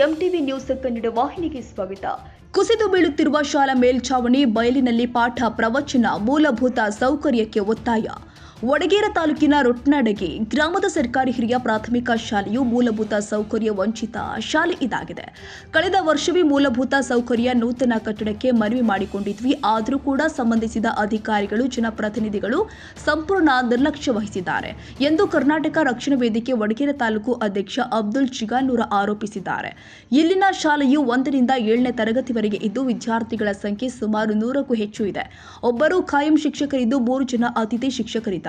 MTV news Kannada ವಾಹಿನಿಗೆ ಸ್ವಾಗತ. ಕುಸಿದು ಬೀಳುತ್ತಿರುವ ಶಾಲಾ ಮೇಲ್ಛಾವಣಿ ಬಯಲಿನಲ್ಲಿ ಪಾಠ ಪ್ರವಚನ ಮೂಲಭೂತ ಸೌಕರ್ಯಕ್ಕೆ ಒತ್ತಾಯ. ವಡಗೇರ ತಾಲೂಕಿನ ರೊಟ್ನಡಗಿ ಗ್ರಾಮದ ಸರ್ಕಾರಿ ಹಿರಿಯ ಪ್ರಾಥಮಿಕ ಶಾಲೆಯು ಮೂಲಭೂತ ಸೌಕರ್ಯ ವಂಚಿತ ಶಾಲೆ ಇದಾಗಿದೆ. ಕಳೆದ ವರ್ಷವೇ ಮೂಲಭೂತ ಸೌಕರ್ಯ ನೂತನ ಕಟ್ಟಡಕ್ಕೆ ಮನವಿ ಮಾಡಿಕೊಂಡಿದ್ವಿ. ಆದರೂ ಕೂಡ ಸಂಬಂಧಿಸಿದ ಅಧಿಕಾರಿಗಳು, ಜನಪ್ರತಿನಿಧಿಗಳು ಸಂಪೂರ್ಣ ನಿರ್ಲಕ್ಷ್ಯ ವಹಿಸಿದ್ದಾರೆ ಎಂದು ಕರ್ನಾಟಕ ರಕ್ಷಣಾ ವೇದಿಕೆ ವಡಗೇರ ತಾಲೂಕು ಅಧ್ಯಕ್ಷ ಅಬ್ದುಲ್ ಚಿಗಾನೂರ ಆರೋಪಿಸಿದ್ದಾರೆ. ಇಲ್ಲಿನ ಶಾಲೆಯು ಒಂದರಿಂದ ಏಳನೇ ತರಗತಿವರೆಗೆ ಇದ್ದು, ವಿದ್ಯಾರ್ಥಿಗಳ ಸಂಖ್ಯೆ ಸುಮಾರು ನೂರಕ್ಕೂ ಹೆಚ್ಚು ಇದೆ. ಒಬ್ಬರು ಖಾಯಂ ಶಿಕ್ಷಕರಿದ್ದು, ಮೂರು ಜನ ಅತಿಥಿ ಶಿಕ್ಷಕರಿದ್ದಾರೆ.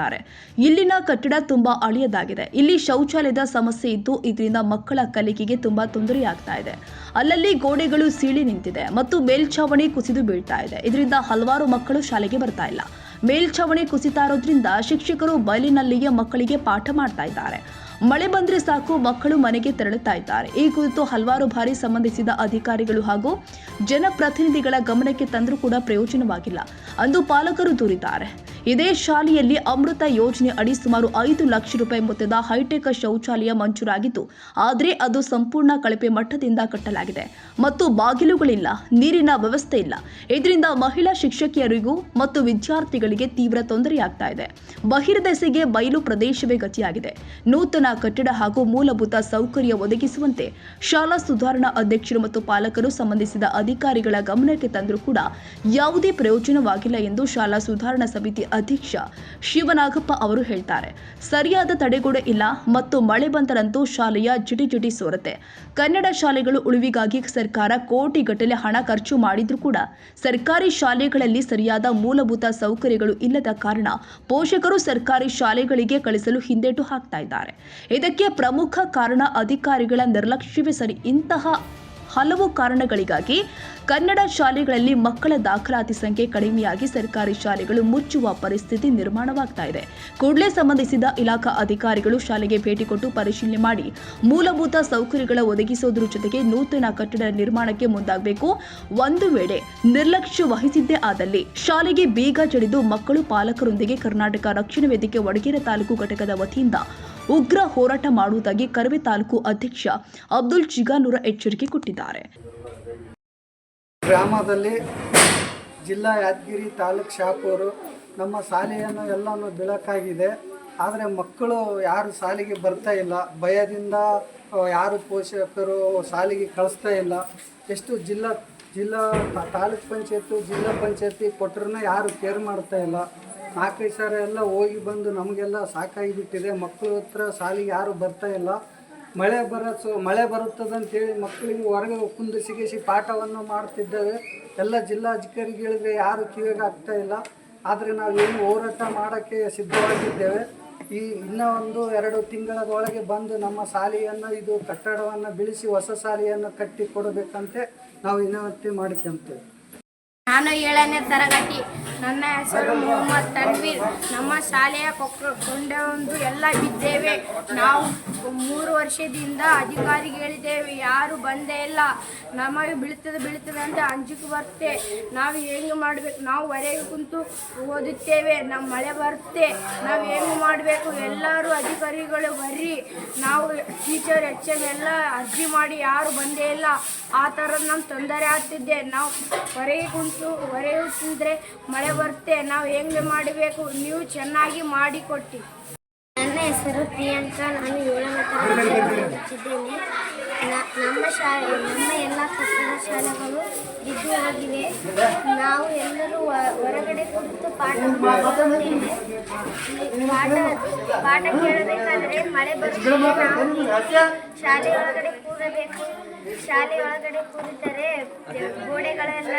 ಇಲ್ಲಿನ ಕಟ್ಟಡ ತುಂಬಾ ಹಳೆಯದಾಗಿದೆ ಇಲ್ಲಿ ಶೌಚಾಲಯದ ಸಮಸ್ಯೆ ಇದ್ದು ಇದರಿಂದ ಮಕ್ಕಳ ಕಲಿಕೆಗೆ ತುಂಬಾ ತೊಂದರೆಯಾಗ್ತಾ ಇದೆ. ಅಲ್ಲಲ್ಲಿ ಗೋಡೆಗಳು ಸೀಳಿ ನಿಂತಿದೆ ಮತ್ತು ಮೇಲ್ಛಾವಣಿ ಕುಸಿದು ಬೀಳ್ತಾ ಇದೆ. ಇದರಿಂದ ಹಲವಾರು ಮಕ್ಕಳು ಶಾಲೆಗೆ ಬರ್ತಾ ಇಲ್ಲ. ಮೇಲ್ಛಾವಣಿ ಕುಸಿತಾ ಇರೋದ್ರಿಂದ ಶಿಕ್ಷಕರು ಬಯಲಿನಲ್ಲಿಯೇ ಮಕ್ಕಳಿಗೆ ಪಾಠ ಮಾಡ್ತಾ ಇದ್ದಾರೆ. ಮಳೆ ಬಂದ್ರೆ ಸಾಕು, ಮಕ್ಕಳು ಮನೆಗೆ ತೆರಳುತ್ತಾ ಇದ್ದಾರೆ. ಈ ಕುರಿತು ಹಲವಾರು ಬಾರಿ ಸಂಬಂಧಿಸಿದ ಅಧಿಕಾರಿಗಳು ಹಾಗೂ ಜನಪ್ರತಿನಿಧಿಗಳ ಗಮನಕ್ಕೆ ತಂದರೂ ಕೂಡ ಪ್ರಯೋಜನವಾಗಿಲ್ಲ. ಅಂದು ಪಾಲಕರು ದೂರಿದ್ದಾರೆ. ಇದೇ ಶಾಲೆಯಲ್ಲಿ ಅಮೃತ ಯೋಜನೆ ಅಡಿ ಸುಮಾರು ಐದು ಲಕ್ಷ ರೂಪಾಯಿ ಮೊತ್ತದ ಹೈಟೆಕ್ ಶೌಚಾಲಯ ಮಂಜೂರಾಗಿದ್ದು ಆದರೆ ಅದು ಸಂಪೂರ್ಣ ಕಳಪೆ ಮಟ್ಟದಿಂದ ಕಟ್ಟಲಾಗಿದೆ. ಮತ್ತು ಬಾಗಿಲುಗಳಿಲ್ಲ, ನೀರಿನ ವ್ಯವಸ್ಥೆ ಇಲ್ಲ. ಇದರಿಂದ ಮಹಿಳಾ ಶಿಕ್ಷಕಿಯರಿಗೂ ಮತ್ತು ವಿದ್ಯಾರ್ಥಿಗಳಿಗೆ ತೀವ್ರ ತೊಂದರೆಯಾಗ್ತಾ ಇದೆ. ಬಹಿರ್ದೆಸೆಗೆ ಬಯಲು ಪ್ರದೇಶವೇ ಗತಿಯಾಗಿದೆ. ನೂತನ ಕಟ್ಟಡ ಹಾಗೂ ಮೂಲಭೂತ ಸೌಕರ್ಯ ಒದಗಿಸುವಂತೆ ಶಾಲಾ ಸುಧಾರಣಾ ಅಧ್ಯಕ್ಷರು ಮತ್ತು ಪಾಲಕರು ಸಂಬಂಧಿಸಿದ ಅಧಿಕಾರಿಗಳ ಗಮನಕ್ಕೆ ತಂದರೂ ಕೂಡ ಯಾವುದೇ ಪ್ರಯೋಜನವಾಗಿಲ್ಲ ಎಂದು ಶಾಲಾ ಸುಧಾರಣಾ ಸಮಿತಿ ಅಧ್ಯಕ್ಷ ಶಿವನಾಗಪ್ಪ ಅವರು ಹೇಳ್ತಾರೆ, ಸರಿಯಾದ ತಡೆಗೋಡೆ ಇಲ್ಲ ಮತ್ತು ಮಳೆ ಬಂದರಂತೂ ಶಾಲೆಯ ಜಿಟಿ ಜಿಟಿ ಸೋರತೆ ಕನ್ನಡ ಶಾಲೆಗಳು ಉಳಿವಿಗಾಗಿ ಸರ್ಕಾರ ಕೋಟಿಗಟ್ಟಲೆ ಹಣ ಖರ್ಚು ಮಾಡಿದ್ರೂ ಕೂಡ ಸರ್ಕಾರಿ ಶಾಲೆಗಳಲ್ಲಿ ಸರಿಯಾದ ಮೂಲಭೂತ ಸೌಕರ್ಯಗಳು ಇಲ್ಲದ ಕಾರಣ ಪೋಷಕರು ಸರ್ಕಾರಿ ಶಾಲೆಗಳಿಗೆ ಕಳಿಸಲು ಹಿಂದೇಟು ಹಾಕ್ತಾ ಇದ್ದಾರೆ. ಇದಕ್ಕೆ ಪ್ರಮುಖ ಕಾರಣ ಅಧಿಕಾರಿಗಳ ನಿರ್ಲಕ್ಷ್ಯವೇ ಸರಿ. ಇಂತಹ ಹಲವು ಕಾರಣಗಳಿಗಾಗಿ ಕನ್ನಡ ಶಾಲೆಗಳಲ್ಲಿ ಮಕ್ಕಳ ದಾಖಲಾತಿ ಸಂಖ್ಯೆ ಕಡಿಮೆಯಾಗಿ ಸರ್ಕಾರಿ ಶಾಲೆಗಳು ಮುಚ್ಚುವ ಪರಿಸ್ಥಿತಿ ನಿರ್ಮಾಣವಾಗ್ತಾ ಇದೆ. ಕೂಡಲೇ ಸಂಬಂಧಿಸಿದ ಇಲಾಖಾ ಅಧಿಕಾರಿಗಳು ಶಾಲೆಗೆ ಭೇಟಿ ಕೊಟ್ಟು ಪರಿಶೀಲನೆ ಮಾಡಿ ಮೂಲಭೂತ ಸೌಕರ್ಯಗಳ ಒದಗಿಸೋದ್ರ ಜೊತೆಗೆ ನೂತನ ಕಟ್ಟಡ ನಿರ್ಮಾಣಕ್ಕೆ ಮುಂದಾಗಬೇಕು. ಒಂದು ವೇಳೆ ನಿರ್ಲಕ್ಷ್ಯ ವಹಿಸಿದ್ದೇ ಆದಲ್ಲಿ ಶಾಲೆಗೆ ಬೀಗ ಜಡಿದು ಮಕ್ಕಳು ಪಾಲಕರೊಂದಿಗೆ ಕರ್ನಾಟಕ ರಕ್ಷಣಾ ವೇದಿಕೆ ವಡಗೇರ ತಾಲೂಕು ಘಟಕದ ವತಿಯಿಂದ ಉಗ್ರ ಹೋರಾಟ ಮಾಡುವುದಾಗಿ ಕರವೆ ತಾಲೂಕು ಅಧ್ಯಕ್ಷ ಅಬ್ದುಲ್ ಚಿಗಾನೂರ ಎಚ್ಚರಿಕೆ ಕೊಟ್ಟಿದ್ದಾರೆ. ಗ್ರಾಮದಲ್ಲಿ ಜಿಲ್ಲಾ ಯಾದಗಿರಿ ತಾಲೂಕ್ ಶಾಪೂರು ನಮ್ಮ ಶಾಲೆಯನ್ನು ಎಲ್ಲನೂ ಬೆಳಕಾಗಿದೆ. ಆದರೆ ಮಕ್ಕಳು ಯಾರು ಶಾಲೆಗೆ ಬರ್ತಾ ಇಲ್ಲ. ಭಯದಿಂದ ಯಾರು ಪೋಷಕರು ಶಾಲೆಗೆ ಕಳಿಸ್ತಾ ಇಲ್ಲ. ಎಷ್ಟು ಜಿಲ್ಲಾ ಜಿಲ್ಲಾ ತಾಲೂಕ್ ಪಂಚಾಯತು, ಜಿಲ್ಲಾ ಪಂಚಾಯತಿ ಕೊಟ್ಟರು ಯಾರು ಕೇರ್ ಮಾಡ್ತಾ ಇಲ್ಲ. ನಾಲ್ಕೈದು ಸಾವಿರ ಎಲ್ಲ ಹೋಗಿ ಬಂದು ನಮಗೆಲ್ಲ ಸಾಕಾಗಿಬಿಟ್ಟಿದೆ. ಮಕ್ಕಳ ಹತ್ರ ಸಾಲಿಗೆ ಯಾರು ಬರ್ತಾ ಇಲ್ಲ. ಮಳೆ ಬರ ಮಳೆ ಮಳೆ ಬರುತ್ತದಂತೇಳಿ ಮಕ್ಕಳಿಗೆ ಹೊರಗೆ ಕುಂದಿಸಿಗಿಸಿ ಪಾಠವನ್ನು ಮಾಡ್ತಿದ್ದೇವೆ. ಎಲ್ಲ ಜಿಲ್ಲಾಧಿಕಾರಿಗಳಿಗೆ ಯಾರು ಕಿವಿಗೆ ಆಗ್ತಾ ಇಲ್ಲ. ಆದರೆ ನಾವೇನು ಹೋರಾಟ ಮಾಡೋಕ್ಕೆ ಸಿದ್ಧವಾಗಿದ್ದೇವೆ. ಈ ಇನ್ನೂ ಒಂದು ಎರಡು ತಿಂಗಳದೊಳಗೆ ಬಂದು ನಮ್ಮ ಶಾಲೆಯನ್ನು ಇದು ಕಟ್ಟಡವನ್ನು ಬಿಳಿಸಿ ಹೊಸ ಶಾಲೆಯನ್ನು ಕಟ್ಟಿ ಕೊಡಬೇಕಂತೆ ನಾವು ವಿನಂತಿ ಮಾಡ್ಕೊಂತೇವೆ. ನಾನು ಏಳನೇ ತರಗತಿ ನನ್ನ ಹೆಸರು ಮೊಹಮ್ಮದ್ ತನ್ವೀರ್. ನಮ್ಮ ಶಾಲೆಯ ಕೊಂಡೊಂದು ಎಲ್ಲ ಬಿದ್ದೇವೆ. ನಾವು ಮೂರು ವರ್ಷದಿಂದ ಅಧಿಕಾರಿಗಳಿದ್ದೇವೆ ಯಾರು ಬಂದೇ ಇಲ್ಲ. ನಮಗೆ ಬೀಳ್ತದೆ ಬೀಳ್ತದೆ ಅಂತ ಅಂಜಿಕೆ ಬರುತ್ತೆ. ನಾವು ಹೆಂಗೆ ಮಾಡಬೇಕು? ನಾವು ಹೊರಗೆ ಕುಂತು ಓದುತ್ತೇವೆ. ನಮ್ಮ ಮಳೆ ಬರುತ್ತೆ. ನಾವು ಹೆಂಗೆ ಮಾಡಬೇಕು? ಎಲ್ಲರೂ ಅಧಿಕಾರಿಗಳು ಬರ್ರಿ. ನಾವು ಟೀಚರ್ ಎಚ್ ಎಂ ಎಲ್ಲ ಅರ್ಜಿ ಮಾಡಿ. ಯಾರು ಬಂದೇ ಇಲ್ಲ. ಆ ಥರ ನಮ್ಮ ತೊಂದರೆ ಆಗ್ತಿದ್ದೆ. ನಾವು ಹೊರಗೆ ಕುಂತು, ಹೊರಗೆ ಕುಂತ್ರೆ ಮಳೆ ಬರುತ್ತೆ ನಾವು ಹೆಂಗೆ ಮಾಡಬೇಕು? ನೀವು ಚೆನ್ನಾಗಿ ಮಾಡಿಕೊಟ್ಟಿ ನನ್ನ ಹೆಸರು ಪ್ರಿಯಾಂಕಾ. ನಾನು ಏಳನೇ ನಮ್ಮ ಶಾಲೆ, ನಮ್ಮ ಎಲ್ಲ ಕಟ್ಟಡ ಶಾಲೆಗಳು ಬಿದ್ದು ಆಗಿವೆ. ನಾವು ಎಲ್ಲರೂ ಹೊರಗಡೆ ಕುಳಿತು ಪಾಠ ಪಾಠ ಪಾಠ ಕೇಳಬೇಕಾದ್ರೆ ಮಳೆ ಬರುತ್ತೆ ಶಾಲೆ ಒಳಗಡೆ ಕೂರಬೇಕು. ಶಾಲೆ ಒಳಗಡೆ ಕೂರಿದರೆ ಗೋಡೆಗಳೆಲ್ಲ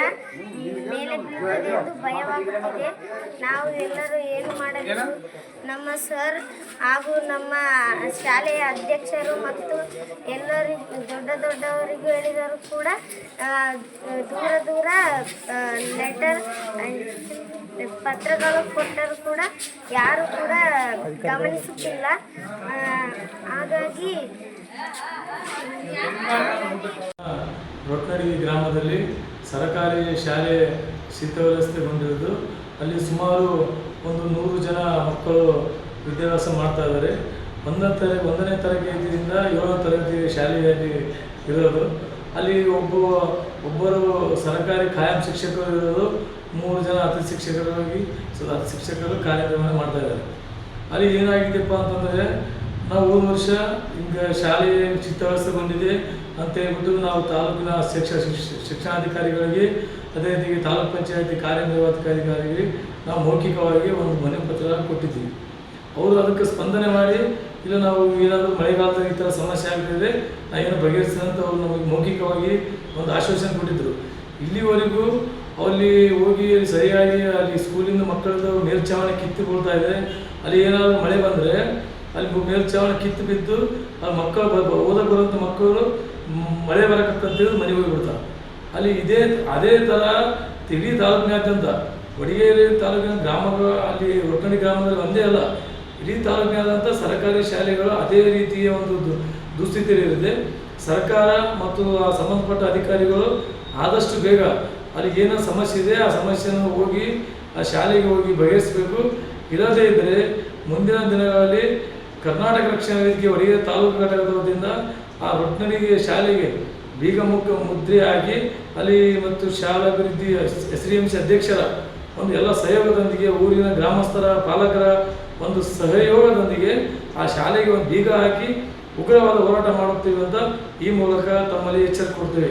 ಮೇಲೆ ಬೀಳುತ್ತದೆ ಎಂದು ಭಯವಾಗುತ್ತಿದೆ ನಾವು ಎಲ್ಲರೂ ಏನು ಮಾಡಬೇಕು? ನಮ್ಮ ಸರ್ ಹಾಗೂ ನಮ್ಮ ಶಾಲೆಯ ಅಧ್ಯಕ್ಷರು ಮತ್ತು ಎಲ್ಲರಿಗೂ ದೊಡ್ಡ ದೊಡ್ಡವರಿಗೂ ಹೇಳಿದರು ಕೂಡ ದೂರ ದೂರ ಲೆಟರ್ ಪತ್ರಗಳು ಕೊಟ್ಟರು ಕೂಡ ಯಾರು ಕೂಡ ಗಮನಿಸುತ್ತಿಲ್ಲ. ಹಾಗಾಗಿ ರೊಟ್ನಡಿ ಗ್ರಾಮದಲ್ಲಿ ಸರಕಾರಿ ಶಾಲೆ ಶಿಥಿಲಗೊಳಿಸಿರುವುದು ಅಲ್ಲಿ ಸುಮಾರು ಒಂದು ನೂರು ಜನ ಮಕ್ಕಳು ವಿದ್ಯಾಭ್ಯಾಸ ಮಾಡ್ತಾ ಇದ್ದಾರೆ. ಒಂದನೇ ತರ ಒಂದನೇ ತರಗತಿಯಿಂದ ಏಳನೇ ತರಗತಿ ಶಾಲೆಯಲ್ಲಿ ಇರೋದು. ಅಲ್ಲಿ ಒಬ್ಬ, ಒಬ್ಬರು ಸರ್ಕಾರಿ ಖಾಯಂ ಶಿಕ್ಷಕರು ಇರೋದು. ಮೂರು ಜನ ಅತಿ ಶಿಕ್ಷಕರಾಗಿ, ಸೊ ಅತಿ ಶಿಕ್ಷಕರು ಕಾರ್ಯಕ್ರಮ ಮಾಡ್ತಾ ಇದ್ದಾರೆ. ಅಲ್ಲಿ ಏನಾಗಿದೆಯಪ್ಪ ಅಂತಂದರೆ ನಾವು ಹೋದ ವರ್ಷ ಈಗ ಶಾಲೆ ಚಿತ್ತವಸ್ಥೆಗೊಂಡಿದೆ. ಅಂತ ಹೇಳ್ಬಿಟ್ಟು ನಾವು ತಾಲೂಕಿನ ಶಿಕ್ಷ ಶಿಕ್ಷ- ಶಿಕ್ಷಣಾಧಿಕಾರಿಗಳಿಗೆ, ಅದೇ ರೀತಿ ತಾಲೂಕ್ ಪಂಚಾಯತಿ ಕಾರ್ಯನಿರ್ವಾಹಕಾಧಿಕಾರಿಗೆ ನಾವು ಮೌಖಿಕವಾಗಿ ಒಂದು ಮನೆ ಪತ್ರ ಕೊಟ್ಟಿದ್ದೀವಿ. ಅವರು ಅದಕ್ಕೆ ಸ್ಪಂದನೆ ಮಾಡಿ, ಇಲ್ಲ ನಾವು ಏನಾದರೂ ಮಳೆಗಾಲದಲ್ಲಿ ಈ ಥರ ಸಮಸ್ಯೆ ಆಗ್ತಿದೆ ನಾವೇನು ಬಗೆಹರಿಸಿದಂತ ಅವರು ನಮಗೆ ಮೌಖಿಕವಾಗಿ ಒಂದು ಆಶ್ವಾಸನೆ ಕೊಟ್ಟಿದ್ದರು ಇಲ್ಲಿವರೆಗೂ ಅಲ್ಲಿ ಹೋಗಿ ಸರಿಯಾಗಿ ಅಲ್ಲಿ ಸ್ಕೂಲಿಂದ ಮಕ್ಕಳದ್ದು ಮೇಲ್ಛಾವಣಿ ಕಿತ್ತುಕೊಳ್ತಾ ಇದೆ. ಅಲ್ಲಿ ಏನಾದರೂ ಮಳೆ ಬಂದರೆ ಅಲ್ಲಿ ಮೇಲ್ಚಾವಣಿ ಕಿತ್ತು ಬಿದ್ದು, ಆ ಮಕ್ಕಳು ಓದಕ್ಕೆ ಬರುವಂಥ ಮಕ್ಕಳು ಮಳೆ ಬರಕತ್ತಂತೇಳಿ ಮನೆಗೆ ಹೋಗಿಬಿಡ್ತಾರೆ. ಅಲ್ಲಿ ಇದೇ ಅದೇ ಥರ ಇಡೀ ತಾಲೂಕಿನಾದ್ಯಂತ ವಡಿಗೇರಿ ತಾಲೂಕಿನ ಗ್ರಾಮಗಳು ಅಲ್ಲಿ ಒಟ್ಟಣಿ ಗ್ರಾಮದಲ್ಲಿ ಒಂದೇ ಅಲ್ಲ, ಇಡೀ ತಾಲೂಕಿನಾದ್ಯಂತ ಸರ್ಕಾರಿ ಶಾಲೆಗಳು ಅದೇ ರೀತಿಯ ಒಂದು ದುಸ್ಥಿತಿಯಲ್ಲಿರುತ್ತೆ ಸರ್ಕಾರ ಮತ್ತು ಆ ಸಂಬಂಧಪಟ್ಟ ಅಧಿಕಾರಿಗಳು ಆದಷ್ಟು ಬೇಗ ಅಲ್ಲಿ ಏನೋ ಸಮಸ್ಯೆ ಇದೆ, ಆ ಸಮಸ್ಯೆಯನ್ನು ಹೋಗಿ ಆ ಶಾಲೆಗೆ ಹೋಗಿ ಬಗೆಹರಿಸಬೇಕು. ಇಲ್ಲದೇ ಇದ್ದರೆ ಮುಂದಿನ ದಿನಗಳಲ್ಲಿ ಕರ್ನಾಟಕ ರಕ್ಷಣಾ ವೇದಿಕೆ ಒಡೆಯ ತಾಲೂಕು ಘಟಕದ ವತಿಯಿಂದ ಆ ರೊಟ್ನಡಿಗೆ ಶಾಲೆಗೆ ಬೀಗ ಮುಖ ಮುದ್ರೆ ಹಾಕಿ ಅಲ್ಲಿ ಮತ್ತು ಶಾಲಾ ಅಭಿವೃದ್ಧಿ ಎಸ್ ಡಿ ಎಂ ಸಿ ಅಧ್ಯಕ್ಷರ ಒಂದು ಎಲ್ಲ ಸಹಯೋಗದೊಂದಿಗೆ ಊರಿನ ಗ್ರಾಮಸ್ಥರ ಪಾಲಕರ ಒಂದು ಸಹಯೋಗದೊಂದಿಗೆ ಆ ಶಾಲೆಗೆ ಒಂದು ಬೀಗ ಹಾಕಿ ಉಗ್ರವಾದ ಹೋರಾಟ ಮಾಡುತ್ತೇವೆ ಅಂತ ಈ ಮೂಲಕ ತಮ್ಮಲ್ಲಿ ಎಚ್ಚರಿಕೆ ಕೊಡ್ತೇವೆ.